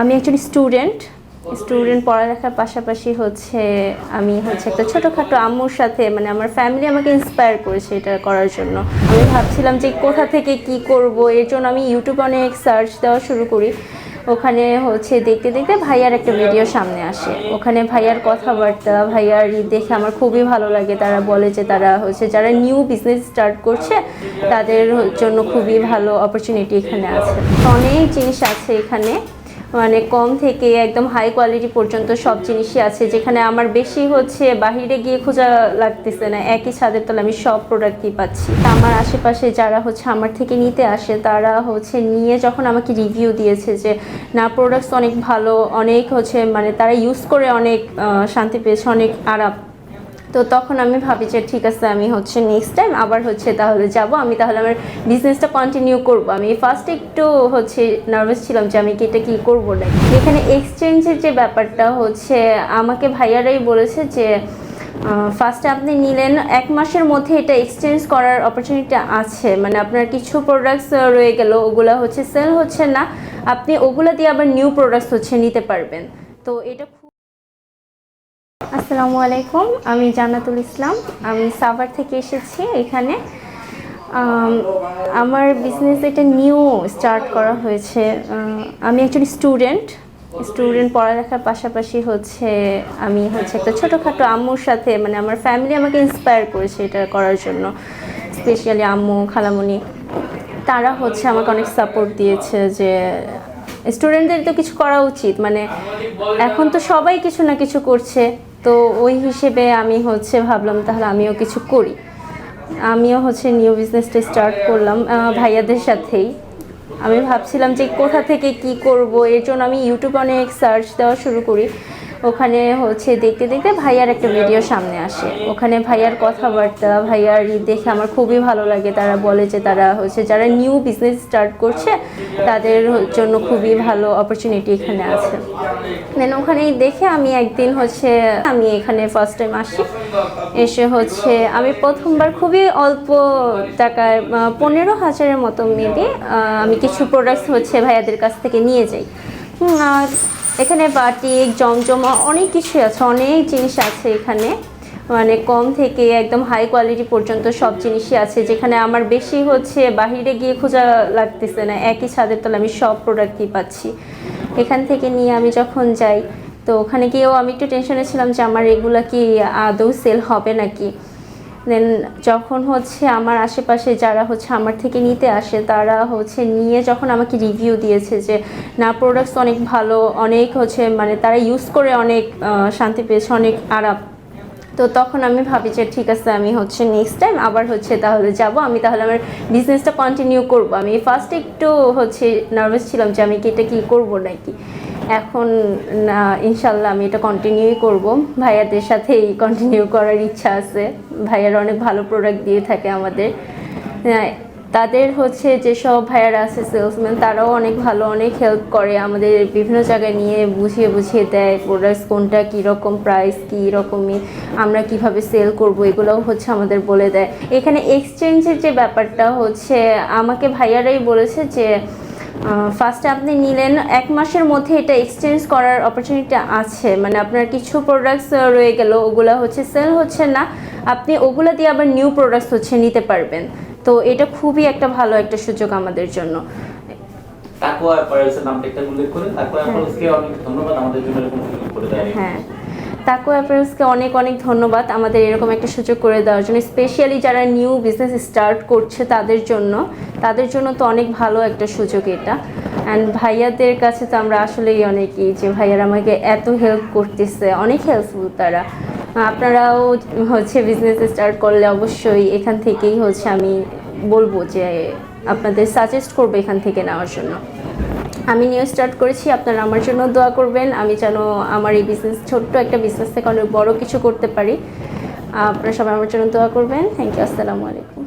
আমি একজন student student পড়ালেখার পাশাপাশি হচ্ছে আমি হচ্ছে একটা ছোটোখাটো আম্মুর সাথে মানে আমার ফ্যামিলি আমাকে ইন্সপায়ার করেছে এটা করার জন্য। আমি ভাবছিলাম যে কোথা থেকে কি করব, এর জন্য আমি ইউটিউবে অনেক সার্চ দেওয়া শুরু করি। ওখানে হচ্ছে দেখতে দেখতে ভাইয়ার একটা ভিডিও সামনে আসে। ওখানে ভাইয়ার কথাবার্তা, ভাইয়ার দেখে আমার খুবই ভালো লাগে। তারা বলে যে তারা হচ্ছে যারা নিউ বিজনেস স্টার্ট করছে, তাদের জন্য খুবই ভালো অপরচুনিটি এখানে আছে। অনেক জিনিস আছে এখানে। মানে কম থেকে একদম হাই কোয়ালিটি পর্যন্ত সব জিনিসই আছে, যেখানে আমার বেশি হচ্ছে বাহিরে গিয়ে খোঁজা লাগতেছে না, একই ছাদের তলে আমি সব প্রোডাক্টই পাচ্ছি। আমার আশেপাশে যারা হচ্ছে আমার থেকে নিতে আসে, তারা হচ্ছে নিয়ে যখন আমাকে রিভিউ দিয়েছে যে, না প্রোডাক্টস অনেক ভালো, অনেক হচ্ছে মানে তারা ইউজ করে অনেক শান্তি পেয়েছে, অনেক আরাম। তো তখন আমি ভাবি যে ঠিক আছে, আমি হচ্ছে নেক্সট টাইম আবার হচ্ছে তাহলে যাব। আমি তাহলে আমার বিজনেসটা কন্টিনিউ করব। আমি ফার্স্টে একটু হচ্ছে নার্ভাস ছিলাম যে আমি কি এটা কী করব না এখানে এক্সচেঞ্জের যে ব্যাপারটা হচ্ছে, আমাকে ভাইয়ারাই বলেছে যে ফার্স্টে আপনি নিলেন, এক মাসের মধ্যে এটা এক্সচেঞ্জ করার অপরচুনিটি আছে। মানে আপনার কিছু প্রোডাক্টস রয়ে গেল, ওগুলা হচ্ছে সেল হচ্ছে না। আপনি ওগুলা দিয়ে আবার নিউ প্রোডাক্টস হচ্ছে নিতে পারবেন। তো এটা আসসালামু আলাইকুম, আমি জান্নাতুল ইসলাম। আমি সাভার থেকে এসেছি এখানে। আমার বিজনেস এটা নিউ স্টার্ট করা হয়েছে। আমি একজন স্টুডেন্ট স্টুডেন্ট পড়ালেখার পাশাপাশি হচ্ছে, আমি হচ্ছে একটা ছোটোখাটো আম্মুর সাথে মানে আমার ফ্যামিলি আমাকে ইন্সপায়ার করেছে এটা করার জন্য। স্পেশালি আম্মু খালামণি তারা হচ্ছে আমাকে অনেক সাপোর্ট দিয়েছে যে স্টুডেন্টদের তো কিছু করা উচিত। মানে এখন তো সবাই কিছু না কিছু করছে। তো ওই হিসেবে আমি হচ্ছে ভাবলাম, তাহলে আমিও কিছু করি। আমিও হচ্ছে নিউ বিজনেসটা স্টার্ট করলাম ভাইয়াদের সাথেই। আমি ভাবছিলাম যে কোথা থেকে কি করব, এর জন্য আমি ইউটিউবে অনেক সার্চ দেওয়া শুরু করি। ওখানে হচ্ছে দেখতে দেখতে ভাইয়ার একটা ভিডিও সামনে আসে। ওখানে ভাইয়ার কথাবার্তা, ভাইয়ার দেখে আমার খুবই ভালো লাগে। তারা বলে যে তারা হচ্ছে যারা নিউ বিজনেস স্টার্ট করছে, তাদের জন্য খুবই ভালো অপরচুনিটি এখানে আছে। দেন ওখানেই দেখে আমি একদিন হচ্ছে আমি এখানে ফার্স্ট টাইম আসি। এসে হচ্ছে আমি প্রথমবার খুবই অল্প টাকায় পনেরো হাজারের মতো মেবি আমি কিছু প্রোডাক্টস হচ্ছে ভাইয়াদের কাছ থেকে নিয়ে যাই। এখানে বাটিক, জমজমা, অনেক কিছুই আছে, অনেক জিনিস আছে এখানে। মানে কম থেকে একদম হাই কোয়ালিটি পর্যন্ত সব জিনিসই আছে, যেখানে আমার বেশি হচ্ছে বাহিরে গিয়ে খোঁজা লাগতেছে না, একই ছাদের তলে আমি সব প্রোডাক্টই পাচ্ছি। এখান থেকে নিয়ে আমি যখন যাই, তো ওখানে গিয়েও আমি একটু টেনশনে ছিলাম যে আমার এগুলা কি আদৌ সেল হবে নাকি? দেন যখন হচ্ছে আমার আশেপাশে যারা হচ্ছে আমার থেকে নিতে আসে, তারা হচ্ছে নিয়ে যখন আমাকে রিভিউ দিয়েছে যে, না প্রোডাক্টস অনেক ভালো, অনেক হচ্ছে মানে তারা ইউজ করে অনেক শান্তি পেয়েছে, অনেক আরাম তো তখন আমি ভাবি যে, ঠিক আছে, আমি হচ্ছে নেক্সট টাইম আবার হচ্ছে তাহলে যাব। আমি তাহলে আমার বিজনেসটা কন্টিনিউ করব। আমি ফার্স্টে একটু হচ্ছে নার্ভাস ছিলাম যে, আমি কি এটা কি করব নাকি? এখন ইনশাল্লাহ আমি এটা কন্টিনিউই করব। ভাইয়াদের সাথেই কন্টিনিউ করার ইচ্ছা আছে। ভাইয়ারা অনেক ভালো প্রোডাক্ট দিয়ে থাকে আমাদের। হ্যাঁ, তাদের হচ্ছে যেসব ভাইয়ারা আছে সেলসম্যান তারাও অনেক ভালো অনেক হেল্প করে আমাদের বিভিন্ন জায়গায় নিয়ে বুঝিয়ে বুঝিয়ে দেয় প্রোডাক্টস কোনটা কীরকম প্রাইস কী রকমই আমরা কীভাবে সেল করব এগুলোও হচ্ছে আমাদের বলে দেয়। এখানে এক্সচেঞ্জের যে ব্যাপারটা হচ্ছে আমাকে ভাইয়ারাই বলেছে যে ফার্স্টে আপনি নিলেন এক মাসের মধ্যে এটা এক্সচেঞ্জ করার অপরচুনিটি আছে। মানে আপনার কিছু প্রোডাক্টস রয়ে গেল ওগুলা হচ্ছে সেল হচ্ছে না আপনি ওগুলা দিয়ে আবার নিউ প্রোডাক্টস হচ্ছে নিতে পারবেন। তো এটা খুবই একটা ভালো একটা সুযোগ আমাদের জন্য। তাকুয়া নামটা একটা উল্লেখ করে তাকুয়া অ্যাপারেলসকে অনেক ধন্যবাদ আমাদের জন্য এরকম করে দেয় হ্যাঁ। তাকো অ্যাপারেলসকে অনেক অনেক ধন্যবাদ আমাদের এরকম একটা সুযোগ করে দেওয়ার জন্য স্পেশালি যারা নিউ বিজনেস স্টার্ট করছে তাদের জন্য। তাদের জন্য তো অনেক ভালো একটা সুযোগ এটা। অ্যান্ড ভাইয়াদের কাছে তো আমরা আসলেই অনেকই যে ভাইয়ারা আমাকে এত হেল্প করতেছে, অনেক হেল্পফুল তারা। আপনারাও হচ্ছে বিজনেস স্টার্ট করলে অবশ্যই এখান থেকেই হচ্ছে আমি বলব যে আপনাদের সাজেস্ট করব এখান থেকে নেওয়ার জন্য। আমি নিউ স্টার্ট করেছি, আপনারা আমার জন্য দোয়া করবেন। আমি যেন আমার এই বিজনেস ছোট্ট একটা বিজনেস থেকে অনেক বড় কিছু করতে পারি। আপনারা সবাই আমার জন্য দোয়া করবেন। থ্যাংক ইউ আসসালামু আলাইকুম।